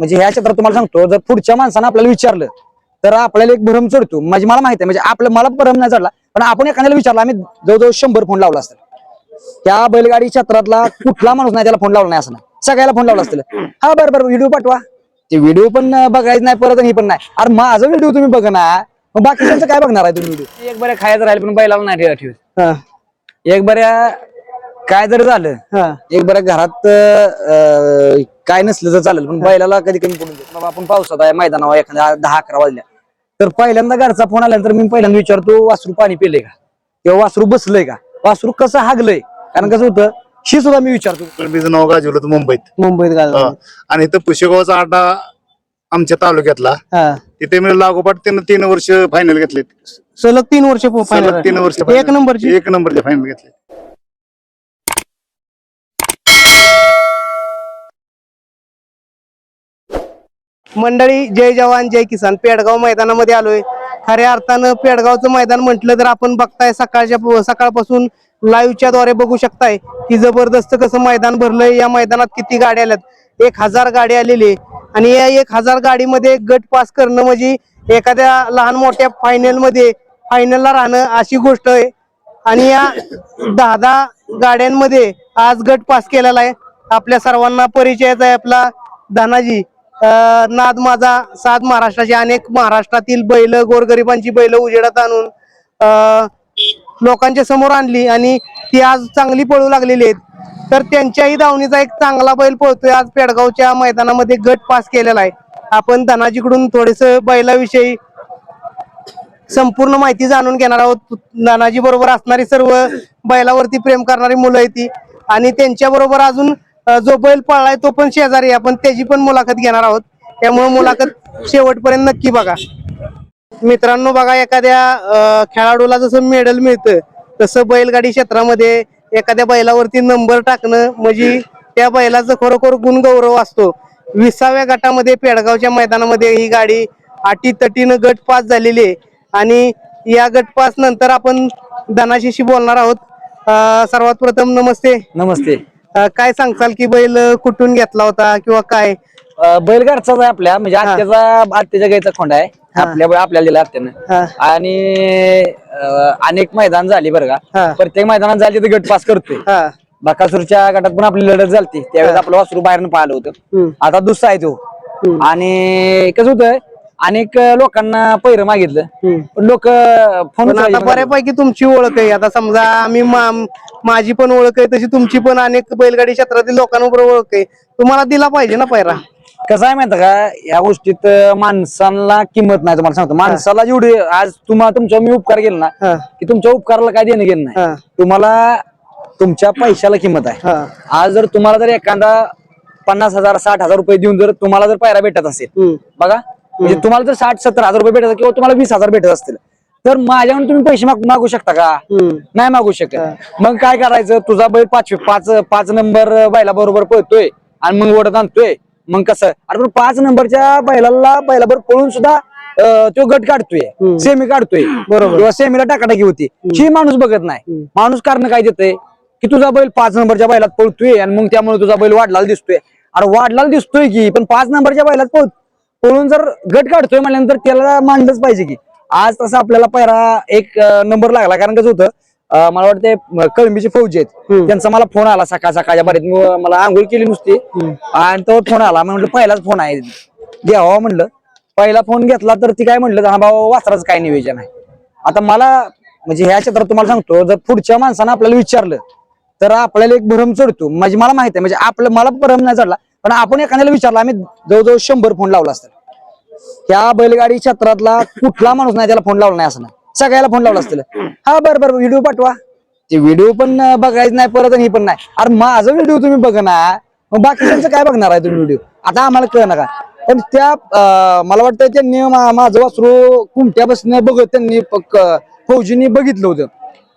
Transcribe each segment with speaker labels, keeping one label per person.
Speaker 1: म्हणजे ह्या क्षेत्रात तुम्हाला सांगतो जर पुढच्या माणसानं आपल्याला विचारलं तर आपल्याला एक भ्रम चढतो. म्हणजे मला माहिती आहे म्हणजे आपलं मला भ्रम नाही चढला पण आपण एखाद्याला विचारला आम्ही जवळजवळ शंभर फोन लावला असतं त्या बैलगाडी क्षेत्रातला कुठला माणूस नाही त्याला फोन लावला नाही असं सगळ्याला फोन लावला असतं हा बरं बरं व्हिडिओ पाठवा. ते व्हिडिओ पण बघायचं नाही परत हे पण नाही. अरे माझा व्हिडिओ तुम्ही बघा ना. मग काय बघणार आहे तुम्ही व्हिडिओ एक बऱ्या खायचं राहील पण बैलाला नाही ठेवा ठेवत. एक बऱ्या काय जर झालं
Speaker 2: हा.
Speaker 1: एक बऱ्या घरात अं, काय नसलं तर चालेल पण बैलाला कधी कमी पडून देत बाबा आपण पावसात आहे मैदानावर एखाद्या दहा अकरा वाजल्या. तर पहिल्यांदा घरचा फोन आल्यानंतर मी पहिल्यांदा विचारतो वासरू पाणी पिले का? किंवा वासरू बसलंय का? वासरू कसं हागलंय? कारण कसं होतं ही सुद्धा मी विचारतो.
Speaker 3: कळंबीचं नाव गाजवलं होतं मुंबईत.
Speaker 2: मुंबईत गाजवलं.
Speaker 3: आणि इथं पुशेगावचा अड्डा आमच्या तालुक्यातला.
Speaker 2: हा.
Speaker 3: तिथे मी लागोपाठ त्यानं तीन वर्ष फायनल घेतले
Speaker 2: सलग तीन वर्ष
Speaker 3: सलग तीन वर्ष
Speaker 2: एक नंबरची?
Speaker 3: एक नंबरचे फायनल घेतले
Speaker 2: मंडळी जय जवान जय किसान. पेडगाव मैदानामध्ये आलोय. खऱ्या अर्थानं पेडगावचं मैदान म्हटलं तर आपण बघताय सकाळच्या सकाळपासून लाईव्हच्या द्वारे बघू शकताय की जबरदस्त कसं मैदान भरलंय. या मैदानात किती गाड्या आल्यात? एक हजार गाडी आलेली आहे. आणि या एक हजार गाडीमध्ये गट पास करणं म्हणजे एखाद्या लहान मोठ्या फायनलमध्ये फायनलला राहणं अशी गोष्ट आहे. आणि या दहा दहा गाड्यांमध्ये आज गट पास केलेला आहे. आपल्या सर्वांना परिचयच आहे आपला धनाजी. नाद माझा सात महाराष्ट्राचे अनेक महाराष्ट्रातील बैल गोरगरिबांची बैल उजेडात आणून अं, लोकांच्या समोर आणली आणि ती आज चांगली पळू लागलेली आहेत. तर त्यांच्याही धावणीचा एक चांगला बैल पळतोय. आज पेडगावच्या मैदानामध्ये गट पास केलेला आहे. आपण धनाजीकडून थोडेस बैलाविषयी संपूर्ण माहिती जाणून घेणार आहोत. नानाजी बरोबर असणारी सर्व बैलावरती प्रेम करणारी मुलं आहेत ती. आणि त्यांच्या बरोबर अजून जो बैल पळलाय तो पण शेजारी आहे. आपण त्याची पण मुलाखत घेणार आहोत. त्यामुळे मुलाखत शेवटपर्यंत नक्की बघा. मित्रांनो बघा एखाद्या अं, खेळाडूला जसं मेडल मिळतं तसं बैलगाडी क्षेत्रामध्ये एखाद्या बैलावरती नंबर टाकणं म्हणजे त्या बैलाचं खरोखर गुणगौरव असतो. विसाव्या गटामध्ये पेडगावच्या मैदानामध्ये ही गाडी अटी तटीनं गट पास झालेली आहे. आणि या गट पास नंतर आपण धनाशीशी बोलणार आहोत. अं, सर्वात प्रथम नमस्ते.
Speaker 1: नमस्ते.
Speaker 2: अं, काय सांगताल की बैल कुठून घेतला होता किंवा काय?
Speaker 1: अं, बैलगाडचाच आहे आपल्या. म्हणजे आत्याचा आत्याच्या गाईचा खोंड आहे. आपल्या आपल्याला दिला आत्यानं.
Speaker 2: हा.
Speaker 1: आणि अं, अनेक मैदान झाली बरं
Speaker 2: हा.
Speaker 1: का प्रत्येक मैदानात झाली तर गट पास करतोय.
Speaker 2: हा.
Speaker 1: बकासूरच्या गटात पण आपली लढत झालती. त्यावेळेस आपलं वासरू बाहेरनं पाहिलं होतं.
Speaker 2: हम्म.
Speaker 1: आता दुसरा आहे तो.
Speaker 2: हम्म.
Speaker 1: आणि कसं होतं अनेक लोकांना पैर मागितलं.
Speaker 2: हम्म.
Speaker 1: पण लोक फोन
Speaker 2: पण आता बऱ्यापैकी तुमची ओळख आहे. आता समजा आम्ही मा- माझी पण ओळख आहे तशी तुमची पण अनेक बैलगाडी क्षेत्रातील लोकांबरोबर ओळख आहे. तुम्हाला दिला पाहिजे ना पैरा?
Speaker 1: कसं आहे माहिती का? या गोष्टीत अं, माणसाला किंमत नाही तुम्हाला सांगतो. माणसाला जेवढी आज तुम्हाला तुमच्या मी उपकार केला ना
Speaker 2: हा.
Speaker 1: की तुमच्या उपकाराला काय देणं घेणं नाही.
Speaker 2: हा.
Speaker 1: तुम्हाला तुमच्या पैशाला किंमत आहे.
Speaker 2: हा.
Speaker 1: आज जर तुम्हाला जर एखादा पन्नास हजार साठ हजार रुपये देऊन जर तुम्हाला जर पायरा भेटत असेल
Speaker 2: हम्म.
Speaker 1: बघा म्हणजे तुम्हाला जर साठ सत्तर हजार रुपये भेटत किंवा तुम्हाला वीस हजार भेटत असतील तर माझ्याकडून तुम्ही पैसे माग- मागू शकता का. नाही मागू शकत. मग काय करायचं? तुझा बैल पाचशे पाच पाच नंबर बैला बरोबर पळतोय आणि मग ओढत आणतोय. मग कसं? अरे पण पाच नंबरच्या बैलाला बैलाबरोबर पळून सुद्धा तो गट काढतोय. सेमी काढतोय. बरोबर. किंवा सेमीला टाकाटाकी होती. ही माणूस बघत नाही. माणूस कारण काय देतोय? की तुझा बैल पाच नंबरच्या बैलात पळतोय आणि मग त्यामुळे तुझा बैल वाढलाला दिसतोय. अरे वाढलाला दिसतोय की पण पाच नंबरच्या बैलात पळ पळून जर गट काढतोय म्हणल्यानंतर त्याला मांडलंच पाहिजे की. आज तसं आपल्याला पहिला एक नंबर लागला. कारण कसं होतं मला वाटते कळंबीचे फौजी आहेत. त्यांचा मला फोन आला सकाळ सकाळच्या बरेच मला आंघोळ केली नुसती. आणि तो फोन आला. मी म्हटलं पहिलाच फोन आहे. घ्यावा म्हणलं पहिला फोन घेतला तर ती काय म्हणलं हा बाबा वासराचं काय नियोजन आहे? आता मला म्हणजे ह्या क्षेत्रात तुम्हाला सांगतो जर पुढच्या माणसानं आपल्याला विचारलं तर आपल्याला एक भरम चढतो. म्हणजे मला माहीत आहे म्हणजे आपलं मला भरम नाही चढला. पण आपण एखाद्याला विचारलं आम्ही जवळजवळ शंभर फोन लावला असतात त्या बैलगाडी क्षेत्रातला कुठला माणूस नाही त्याला फोन लावला नाही असं नाही. सगळ्याला फोन लावला असतील. हा बरं बरं व्हिडिओ पाठवा. ते व्हिडिओ पण बघायचं नाही परत आणि हे पण नाही. अरे माझा व्हिडिओ तुम्ही बघा ना. मग बाकीच्यांचं काय बघणार आहे तुम्ही व्हिडिओ आता आम्हाला कळ नका पण त्या मला वाटतं त्यांनी माझं वासरू कुमट्या बसणं बघत त्यांनी फौजींनी बघितलं होतं.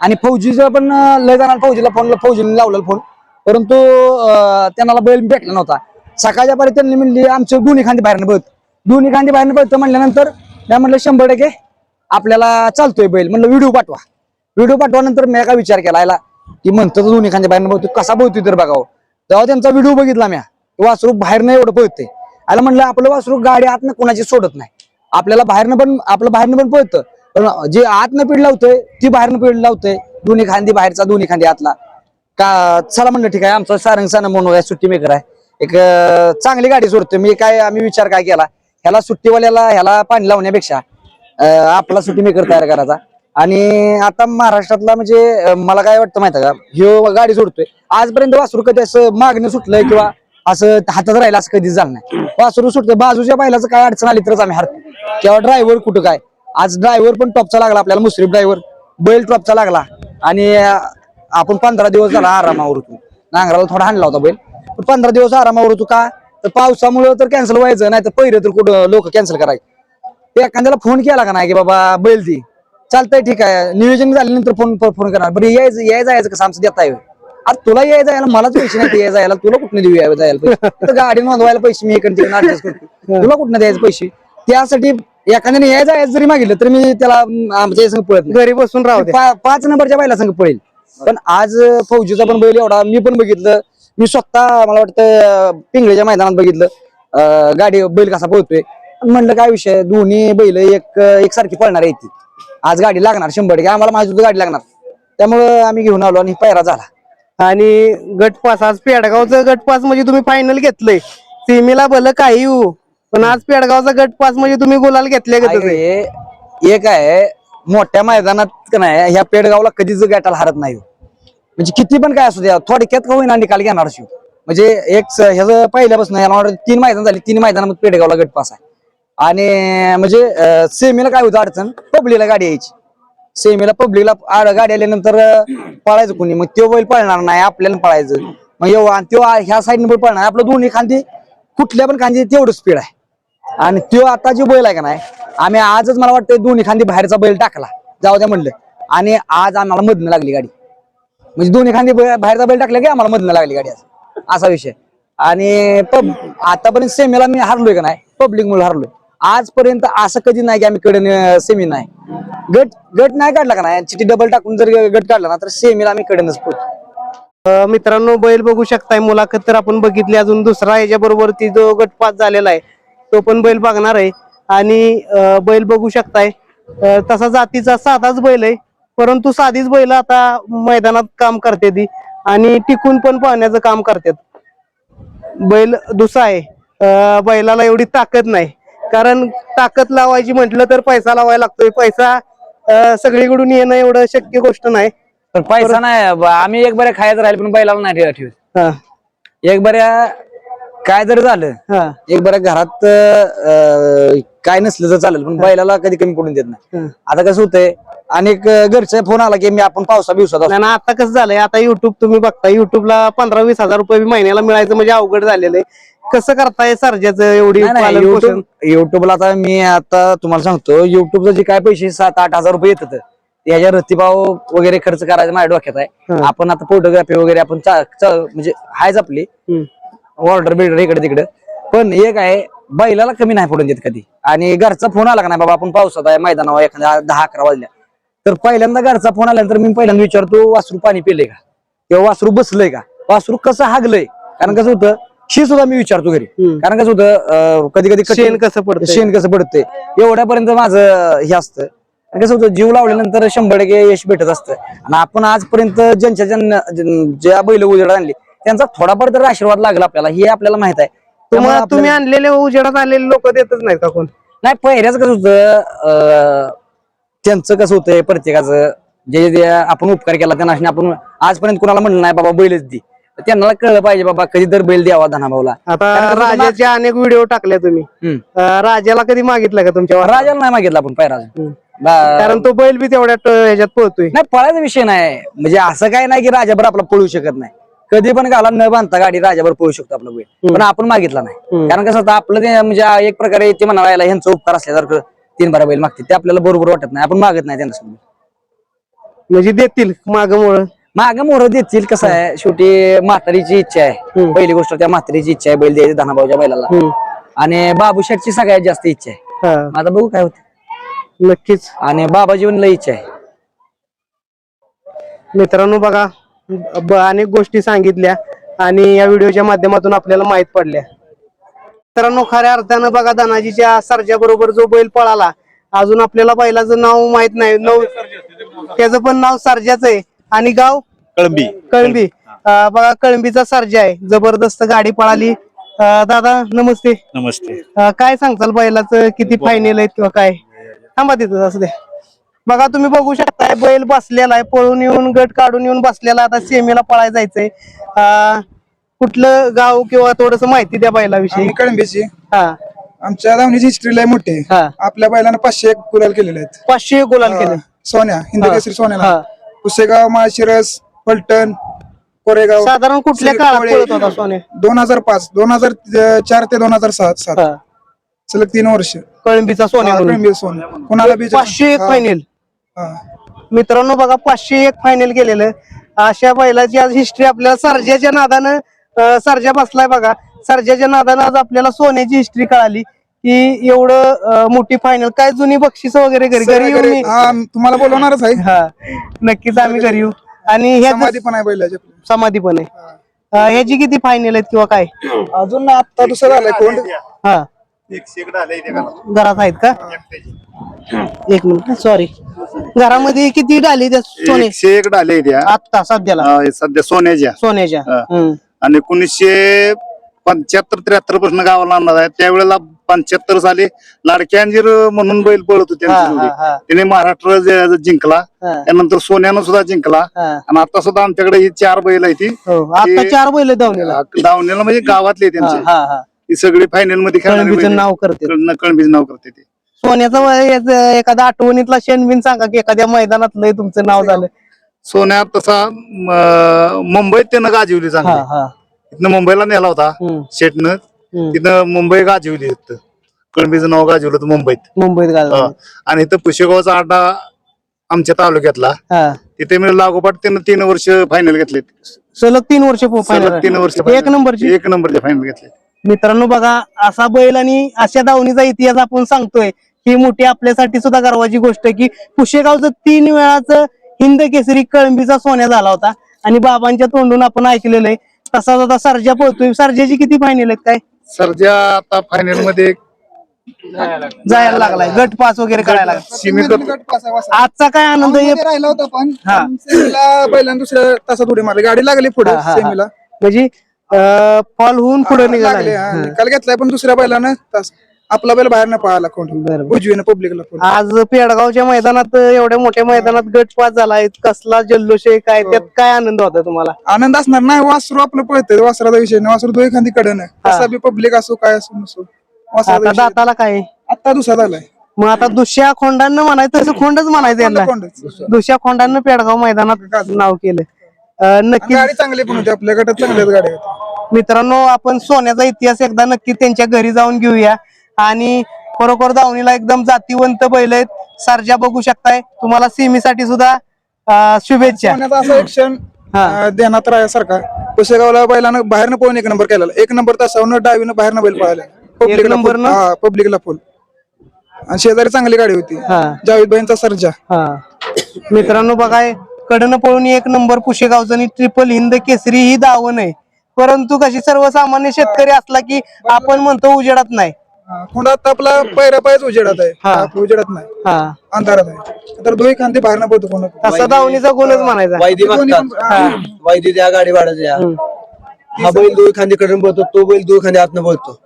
Speaker 1: आणि फौजीचं पण लय जाणार फौजीला फोन फौजीने लावलेला फोन परंतु त्यांना बैल भेटला नव्हता. सकाळच्या पर्यंत त्यांनी म्हणली आमचं दोन्ही खांदी बाहेरनं बघत दोन्ही खांदी बाहेरनं बघतं म्हणल्यानंतर त्या म्हणलं शंभर टक्के आपल्याला चालतोय बैल. म्हणलं व्हिडिओ पाठवा. व्हिडिओ पाठवानंतर मी काय विचार केला याला की म्हणतो दोन्ही खांदी बाहेर बघतो कसा बघतोय तर बघावं. तेव्हा त्यांचा व्हिडिओ बघितला म्या. वासरूप वासरू एवढं पळतंय. आला म्हणलं आपलं वासरू गाडी आतनं कोणाची सोडत नाही. आपल्याला बाहेरनं पण आपलं बाहेरनं पण पळतं. पण जे आतनं पीड लावतोय ती बाहेरनं पीड लावतोय. दोन्ही खांदी बाहेरचा दोन्ही खांदी आतला. का चला म्हणलं ठीक आहे. आमचा सारंग साना म्हणून सुट्टी मेकर आहे. एक चांगली गाडी सोडतोय. मी काय आम्ही विचार काय केला? ह्याला सुट्टीवाल्याला ह्याला पाणी लावण्यापेक्षा आपला सुट्टी मेकर तयार करायचा. आणि आता महाराष्ट्रातला म्हणजे मला काय वाटतं माहिती का? ह्यो गाडी सोडतोय. आजपर्यंत वासरू कधी असं मागणं सुटलंय किंवा असं हातात राहिलं असं कधीच झालं नाही. वासरू सुटतं बाजूच्या बैलाचं काय अडचण आली तरच आम्ही हरतो किंवा ड्रायव्हर कुठं काय? आज ड्रायव्हर पण टॉपचा लागला आपल्याला मुश्रीफ ड्रायव्हर बैल टॉपचा लागला. आणि आपण पंधरा दिवस झाला आरामावर होतो. नांगराला थोडा हाणला होता बैल. पण पंधरा दिवस आरामावर होतो का? तर पावसामुळे तर कॅन्सल व्हायचं नाही तर पहिलं तर कुठं लोक कॅन्सल करायचे. एखाद्याला फोन केला का नाही की बाबा बैल दी चालतंय ठीक आहे. नियोजन झाल्यानंतर फोन फोन करणार. बरं यायचं याय जायचं कसं आमचं देता येईल? अरे तुला याय जायला मलाच पैसे नाही याय जायला तुला कुठनं देऊ याय जायला तर गाडी नोंदवायला पैसे मी इकडे तिकडे ऍडजस्ट करतो. तुला कुठनं द्यायचे पैसे? त्यासाठी एखाद्याने याय जायचं जरी मागितलं तर मी त्याला आमच्या संग पळत
Speaker 2: घरी बसून राहू दे.
Speaker 1: पा- पाच नंबरच्या बैला संघ पळेल. पण आज फौजीचा पण बैल एवढा मी पण बघितलं. मी स्वतः मला वाटतं पिंगळीच्या मैदानात बघितलं. गाडी बैल कसा पळतोय. पण म्हणलं काय विषय? दोन्ही बैल एक एकसारखी पळणार आहे ती. आज गाडी लागणार शंभर टक्के. आम्हाला माहिती होतं गाडी लागणार. त्यामुळं आम्ही घेऊन आलो आणि पैरा झाला.
Speaker 2: आणि गटपास आज पेडगावचं गटपास म्हणजे तुम्ही फायनल घेतलंय. सीमेला भलं काही येऊ पण आज पेडगावचा गटपास म्हणजे तुम्ही गुलाल घेतले का
Speaker 1: काय रे, एक आहे मोठ्या मैदानात का नाही ह्या पेडगावला कधीच गॅटाला हरत नाही हो. म्हणजे किती पण काय असू द्या थोडक्यात का होईना निकाल घेणार शिव. म्हणजे एक ह्याचं पहिल्यापासून याला तीन मैदान झाली तीन मैदानामध्ये पेडगावला गट पास आहे. आणि म्हणजे सेमीला काय होतं अडचण? पब्लिकला गाडी यायची. सेमीला पब्लिकला गाडी आल्यानंतर पळायचं कोणी? मग तो बैल पळणार नाही आपल्याला पळायचं. मग एवढा आणि तो ह्या साईडने बैल पळणार. आपलं दोन्ही खांदी कुठल्या पण खांदी तेवढं स्पीड आहे. आणि तो आता जो बैल आहे का नाही आम्ही आजच मला वाटतं दोन्ही खांदी बाहेरचा बैल टाकला. जाऊ द्या म्हणलं. आणि आज आम्हाला मधनं लागली गाडी. म्हणजे दोन्ही खांदी बाहेरचा बैल टाकला की आम्हाला मधनं लागली गाडी असं असा विषय. आणि पब आतापर्यंत सेमीला मी हारलोय का नाही? पब्लिक मुळे हारलोय. आजपर्यंत असं कधी नाही की आम्ही कडे सेमी नाही. गट गट नाही काढला का नाही? चिठी डबल टाकून जर गट काढला ना तर सेमीला आम्ही कडेनच पोहोच.
Speaker 2: अं, मित्रांनो बैल बघू शकताय. मुलाखत तर आपण बघितली. अजून दुसरा याच्या बरोबरती जो गटपात झालेला आहे तो पण बैल बघणार आहे. आणि बैल बघू शकताय. अं, तसा जातीचा साधाच बैल आहे. परंतु साधीच बैल आता मैदानात काम करते ती आणि टिकून पण पाहण्याचं काम करतात. बैल दुसा आहे. बैलाला एवढी ताकद नाही. कारण ताकद लावायची म्हटलं तर पैसा लावायला लागतोय. पैसा सगळीकडून येणं एवढं शक्य गोष्ट नाही.
Speaker 1: पण पैसा नाही. आम्ही एक बऱ्या खायचं राहील पण बैलाला नाही ठेव- ठेवत एक बऱ्या काय जर झालं
Speaker 2: हा
Speaker 1: एक बऱ्या घरात अं, काय नसलं तर चालेल पण बैलाला कधी कमी पडून देत नाही. आता कसं होतंय अनेक अं, घरचा फोन आला की मी आपण पावसा.
Speaker 2: नाही ना, आता कसं झालंय आता युट्यूब तुम्ही बघता युट्यूबला पंधरा वीस हजार रुपये महिन्याला मिळायचं म्हणजे अवघड झालेलं आहे कसं करताय सर्जाचं एवढी पालन पोषण?
Speaker 1: युट्यूबला आता मी आता तुम्हाला सांगतो युट्यूबचं जे काय पैसे सात आठ हजार रुपये येतात त्याच्या रतीभाव वगैरे खर्च करायचं माझ्या डोक्यात आहे
Speaker 2: हं.
Speaker 1: आपण आता फोटोग्राफी वगैरे आपण चा- चा- म्हणजे हायच आपली
Speaker 2: हम्म.
Speaker 1: ऑर्डर बिल्डर इकडे तिकडे. पण एक आहे बैलाला कमी नाही पडून देत कधी. आणि घरचा फोन आला का नाही बाबा आपण पावसात आहे मैदानावर एखाद्या दहा अकरा वाजल्या. तर पहिल्यांदा घरचा फोन आल्यानंतर मी पहिल्यांदा विचारतो वासरू पाणी पिले का? किंवा वासरू बसलंय का? वासरू कसं हागलंय? कारण कसं होतं शी सुद्धा मी विचारतो घरी. कारण कसं होतं कधी कधी
Speaker 2: शेण कसं पडतं
Speaker 1: शेण कसं पडतंय? एवढ्यापर्यंत माझं हे असतं. कसं होतं जीव लावल्यानंतर शंभर टक्के यश भेटत असतं. आणि आपण आजपर्यंत ज्यांच्या ज्यांना ज्यां- ज्या बैल उजेड आणली त्यांचा थोडाफार तर आशीर्वाद लागला आपल्याला हे आपल्याला माहीत आहे. त्यामुळे
Speaker 2: तुम्हाला तुम्ही
Speaker 1: आपल्याला-
Speaker 2: आणलेले उजेडात आलेले लोक देतच नाहीत का कोण?
Speaker 1: नाही पहिल्याच कसं होतं अं, त्यांचं कसं होतंय प्रत्येकाचं जे जे आपण उपकार केला त्यांना आपण आजपर्यंत कुणाला म्हणलं नाही बाबा बैलच दे. त्यांना कळलं पाहिजे बाबा कधी तर बैल द्यावा धनाभाऊला.
Speaker 2: आता राजाचे अनेक व्हिडिओ टाकले तुम्ही.
Speaker 1: हम्म.
Speaker 2: अं, राजाला कधी मागितलं का तुमच्या?
Speaker 1: राजाला नाही मागितला आपण पैराज
Speaker 2: हम्म. कारण तो बैल बी तेवढ्या ट- ह्याच्यात पळतोय.
Speaker 1: नाही पळायचा विषय नाही. म्हणजे असं काय नाही की राजाभर आपला पळू शकत नाही. कधी पण गाला न बांधता गाडी राजाभर पळू शकतो आपला बैल. पण आपण मागितला नाही. कारण कसं होतं आपलं ते म्हणजे एक प्रकारे ते म्हणाला याला ह्यांचं उपकार असल्यासारखं तीन बारा बैल मागते ते आपल्याला बरोबर वाटत नाही. आपण मागत नाही त्यांना
Speaker 2: म्हणजे देतील माग मुळ
Speaker 1: माग मोहर देतील कसं आहे शेवटी म्हातारीची इच्छा आहे. पहिली गोष्ट त्या म्हातारीची इच्छा आहे बैल द्यायची धनाभाऊच्या बैलाला. आणि बाबू शेठची सगळ्यात जास्त इच्छा आहे. आता बघू काय होते.
Speaker 2: नक्कीच.
Speaker 1: आणि बाबाजी पण लई इच्छा आहे.
Speaker 2: मित्रांनो बघा अनेक गोष्टी सांगितल्या आणि या व्हिडिओच्या माध्यमातून आपल्याला माहीत पडल्या. मित्रांनो खऱ्या अर्थानं बघा धनाजीच्या सर्जा बरोबर जो बैल पळाला अजून आपल्याला बैलाचं नाव माहीत नाही. नऊ त्याचं पण नाव सर्जाच आहे. आणि गाव?
Speaker 3: कळंबी.
Speaker 2: कळंबी. बघा कळंबीचा सर्जा आहे. जबरदस्त गाडी पळाली. दादा नमस्ते.
Speaker 3: नमस्ते.
Speaker 2: काय सांगताल बैलाचं? किती फायनल आहेत किंवा काय? थांबा तिथं असू दे. बघा तुम्ही बघू शकताय बैल बसलेला आहे. पळून येऊन गट काढून येऊन बसलेला आता सेमीला पळायला जायचंय. अं, कुठलं गाव किंवा थोडस माहिती द्या बैलाविषयी.
Speaker 4: आम्ही कळंबीची.
Speaker 2: हा.
Speaker 4: आमच्या धावणीची हिस्ट्री लय मोठी आहे.
Speaker 2: हा.
Speaker 4: आपल्या बैलानं पाचशे एक गुलाल केलेले आहेत.
Speaker 2: पाचशे गोलाल केले.
Speaker 4: सोन्या हिंद केसरी
Speaker 2: हा.
Speaker 4: सोन्याला पुसेगाव माळशिरस पलटण कोरेगाव
Speaker 2: साधारण कुठल्या काळात पळत होता सोने
Speaker 4: दोन हजार पाच दोन हजार चार ते दोन हजार सात सात.
Speaker 2: हा.
Speaker 4: सलग तीन वर्ष.
Speaker 2: कळंबीचा सोन्या म्हणून.
Speaker 4: कळंबी सोन्या. कुणाला बी
Speaker 2: पाचशे एक
Speaker 4: हा,
Speaker 2: फायनल. मित्रांनो बघा पाचशे एक फायनल गेलेलं. अशा बैलाची आज हिस्ट्री आपल्याला सर्जाच्या नादानं सर्जा बसलाय बघा. सर्जाच्या नादानं आज आपल्याला सोन्याची हिस्ट्री कळाली की एवढं मोठी फायनल काय जुनी बक्षीस वगैरे घरी घरी येऊन मी
Speaker 4: हा, तुम्हाला बोलवणारच आहे.
Speaker 2: हा नक्कीच आम्ही घरी येऊ. आणि ह्या
Speaker 4: समाधी पण आहे बैलाची.
Speaker 2: समाधी पण आहे. ह्याची किती फायनल आहेत किंवा काय?
Speaker 4: अजून आता दुसरं झालंय कोण?
Speaker 2: हा. घरात. आहेत का? एक मिनिट सॉरी घरामध्ये किती डाली त्या सोने.
Speaker 3: एकशे एक डाले त्या
Speaker 2: आत्ता सध्याला.
Speaker 3: अं, सध्या सोन्याच्या
Speaker 2: सोन्याच्या
Speaker 3: हा.
Speaker 2: हम्म.
Speaker 3: आणि एकोणीसशे पंच्याहत्तर त्र्याहत्तरपासून गावाला आणला आहे. त्यावेळेला पंच्याहत्तर साली लाडकी अंजीर म्हणून बैल पळत होते
Speaker 2: हा. हा, हा.
Speaker 3: त्याने महाराष्ट्र ज- जिंकला.
Speaker 2: हा.
Speaker 3: त्यानंतर सोन्यानं सुद्धा जिंकला.
Speaker 2: हा.
Speaker 3: आणि आता सुद्धा आमच्याकडे ही चार बैल आहे ती.
Speaker 2: हो आता
Speaker 3: ते-
Speaker 2: चार बैल धावलेला
Speaker 3: दावण्याला म्हणजे गावातले त्यांचे.
Speaker 2: हा हा.
Speaker 3: ती सगळी फायनलमध्ये
Speaker 2: कळंबीचं. नाव करते.
Speaker 3: कळं- कळंबीचं नाव करते ते.
Speaker 2: सोन्याचं वय याचं एखादा आठवणीतला क्षण सांगा की एखाद्या मैदानात लय तुमचं नाव झालं.
Speaker 3: सोन्या तसा म- मुंबईत त्यानं गाजवली
Speaker 2: हा
Speaker 3: चांगली.
Speaker 2: हा
Speaker 3: तिथनं मुंबईला नेला होता
Speaker 2: हम्म,
Speaker 3: शेटनं.
Speaker 2: हम्म.
Speaker 3: तिथं मुंबई गाजवली तिथं कळंबीचं नाव गाजवलं होतं मुंबईत.
Speaker 2: मुंबईत
Speaker 3: हा. आणि इथं पुशेगावचा अड्डा आमच्या तालुक्यातला.
Speaker 2: हा.
Speaker 3: तिथे मी लागोपाठ त्यानं तीन वर्ष फायनल घेतले
Speaker 2: सलग तीन वर्ष
Speaker 3: सलग तीन वर्ष
Speaker 2: एक
Speaker 3: final.
Speaker 2: नंबरची?
Speaker 3: एक नंबरचे फायनल घेतले
Speaker 2: मित्रांनो बघा असा बैल आणि अशा धावणीचा इतिहास आपण सांगतोय. ही मोठी आपल्यासाठी सुद्धा गर्वाची गोष्ट आहे की पुशेगावचं तीन वेळाचं हिंद केसरी कळंबीचा सोन्या झाला होता. आणि बाबांच्या तोंडून आपण ऐकलेलं आहे. तसाच आता सर्जा पळतोय. सर्जाची किती फायनल आहेत काय?
Speaker 3: सरजा आता फायनलमध्ये
Speaker 2: जायला लागलाय. गट पास वगैरे करायला. आजचा काय आनंद
Speaker 4: राहिला होता पण
Speaker 2: हा.
Speaker 4: बैलांना दुसऱ्या तासात उडी मारली. गाडी लागली पुढे. सेमीला.
Speaker 2: म्हणजे फॉल होऊन पुढे
Speaker 4: लागले
Speaker 2: निघाला
Speaker 4: हा. निकाल घेतलाय पण दुसऱ्या बैलानं तास आपला बैल बाहेर न पळाला कोण.
Speaker 2: बरोबर.
Speaker 4: उजवीनं पब्लिकला
Speaker 2: आज पेडगावच्या मैदानात एवढ्या मोठ्या मैदानात गट पास झालाय कसला जल्लोष आहे काय त्यात काय आनंद होता तुम्हाला?
Speaker 4: आनंद असणार नाही वासरू आपलं पळतंय वासराचा विषय नाही. वासरू दोन एखादी कडन कसा बी पब्लिक असो काय असो नसो. वासराचा
Speaker 2: आता
Speaker 4: विषय.
Speaker 2: दाताला काय? आहे?
Speaker 4: आता दुसरा झालाय.
Speaker 2: मग आता दुसऱ्या खोंडांना म्हणायचं तसं खोंडच म्हणायचं यांना.
Speaker 4: कोंडच.
Speaker 2: दुसऱ्या खोंडांना पेडगाव मैदानात नाव केलं. अं, नक्की
Speaker 4: गाडी चांगली पण होती आपल्या गटात चांगल्याच गाड्या होत्या.
Speaker 2: मित्रांनो आपण सोन्याचा इतिहास एकदा नक्की त्यांच्या घरी जाऊन घेऊया. आणि खरोखर दावणीला एकदम जातीवंत बैल आहेत. सर्जा बघू शकताय. तुम्हाला सिमीसाठी सुद्धा अं, शुभेच्छा.
Speaker 4: पुण्याचा असा एक क्षण
Speaker 2: हा.
Speaker 4: अं, ध्यानात राहण्यासारखा पुसेगावला बैलानं बाहेरनं पळून एक नंबर केलेला. एक नंबर तासावनं डावीनं बाहेरनं बैल पळाला. पब्लिकला
Speaker 2: नंबरनं?
Speaker 4: फुल- हा पब्लिकला फुल आणि शेजारी चांगली गाडी होती.
Speaker 2: हा.
Speaker 4: जावेद भाईंचा सर्जा.
Speaker 2: हा. मित्रांनो बघाय कडनं पळून एक नंबर पुशेगावचं आणि ट्रिपल हिंद केसरी ही दावण आहे. परंतु कशी सर्वसामान्य शेतकरी असला की आपण म्हणतो उजेडात नाही.
Speaker 4: खोंडात आपला पैरा पायच उजेडात आहे.
Speaker 2: हा.
Speaker 4: उजेडात नाही.
Speaker 2: हा.
Speaker 4: अंधारात आहे. तर दोन्ही खांदे बाहेरनं पळतो कोण
Speaker 2: तसा दावणीचा गुणच म्हणायचा.
Speaker 5: वायदी मागतात वायदी द्या गाडी भाडं द्या. हा बैल दोन खांदी कडून बोलतो तो बैल दोन खांदी आतनं बोलतो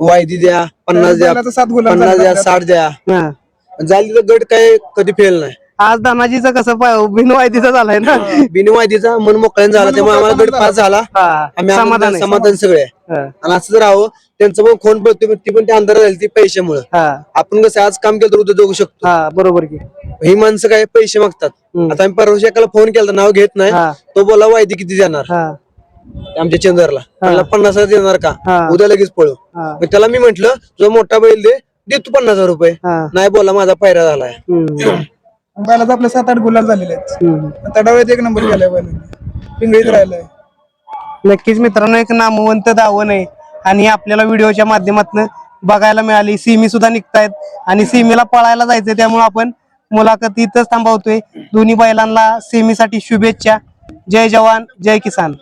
Speaker 5: वायदी द्या पन्नास द्या
Speaker 4: बैलाचा सात गुलाब
Speaker 5: पन्नास
Speaker 4: झाला
Speaker 5: द्या. साठ द्या.
Speaker 2: हा.
Speaker 5: झाली तर गट काय कधी फेल नाही.
Speaker 2: आज धनाजीचं कसं पाय- बिनवायदीचा झालाय ना?
Speaker 5: बिन वायदीचा मन मोकळ्यानं झाला. त्यामुळे आम्हाला गट पास झाला.
Speaker 2: हा
Speaker 5: आम्ही
Speaker 2: समाधान.
Speaker 5: समाधान
Speaker 2: आहे.
Speaker 5: सगळे. आहे.
Speaker 2: हा.
Speaker 5: आणि असं जर राहावं त्यांचं पण खोन पडतो ती पण त्या अंधारात झाली ती पैशामुळे.
Speaker 2: हा.
Speaker 5: आपण कसं आज काम केलं तर उद्या जगू शकतो.
Speaker 2: हा बरोबर की.
Speaker 5: ही माणसं काय पैसे मागतात. आता आम्ही परवा एकाला फोन केला नाव घेत नाही. तो बोला वायदी किती देणार?
Speaker 2: हा.
Speaker 5: आमच्या चंदरला. पन्नास हजार देणार का. उद्या लगेच पळू.
Speaker 2: हा.
Speaker 5: मग त्याला मी म्हंटल जो मोठा बैल दे दे तू पन्नास हजार रुपये. नाही बोला माझा पायरा झालाय.
Speaker 4: बैलाचा आपले सात आठ गुलाब झालेले आहेत.
Speaker 2: हम्म.
Speaker 4: तडाव्यात एक नंबर केलाय बैलाने पिंगळीत राहिलाय.
Speaker 2: नक्कीच मित्रांनो एक नामवंत दावण आहे. आणि हे आपल्याला व्हिडिओच्या माध्यमातून बघायला मिळाली. सिमी सुद्धा निघतायत. आणि सिमीला पळायला जायचंय त्यामुळे आपण मुलाखत इथंच थांबवतोय. दोन्ही बैलांना सेमीसाठी शुभेच्छा. जय जवान जय किसान.